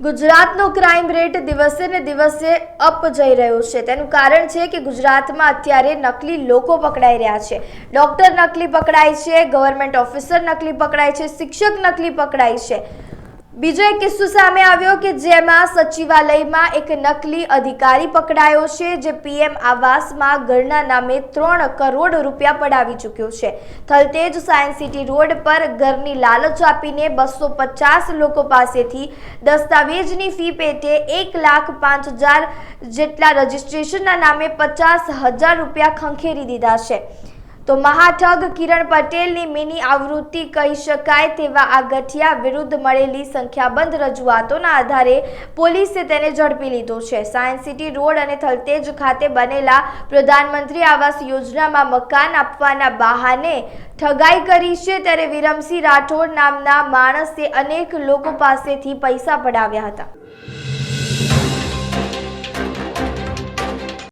ગુજરાતનો crime rate દિવસે ને દિવસે અપ જઈ રહ્યો છે. તેનું કારણ છે કે ગુજરાતમાં અત્યારે નકલી લોકો પકડાઈ રહ્યા છે. ડોક્ટર નકલી પકડાય છે ગવર્મેન્ટ ઓફિસર નકલી પકડાય છે, શિક્ષક નકલી પકડાય છે. બીજો એક કિસ્સો સામે આવ્યો કે જેમાં સચિવાલયમાં એક નકલી અધિકારી પકડાયો છે, જે પીએમ આવાસમાં ઘરના નામે ત્રણ કરોડ રૂપિયા પડાવી ચૂક્યો છે. થલતેજ સાયન્સ સિટી રોડ પર ઘરની લાલચ આપીને બસો પચાસ લોકો પાસેથી દસ્તાવેજની ફી પેટે એક લાખ પાંચ હજાર જેટલા રજિસ્ટ્રેશનના નામે પચાસ હજાર રૂપિયા ખંખેરી દીધા છે. તો મહાઠગ કિરણ પટેલની મિની આવૃત્તિ કહી શકાય તેવા આ ગઠિયા વિરુદ્ધ મળેલી સંખ્યાબંધ રજૂઆતોના આધારે પોલીસે તેને ઝડપી લીધો છે. સાયન્સ સિટી રોડ અને થલતેજ ખાતે બનેલા પ્રધાનમંત્રી આવાસ યોજનામાં મકાન આપવાના બહાને ઠગાઈ કરી છે ત્યારે વિરમસિંહ રાઠોડ નામના માણસે અનેક લોકો પાસેથી પૈસા પડાવ્યા હતા.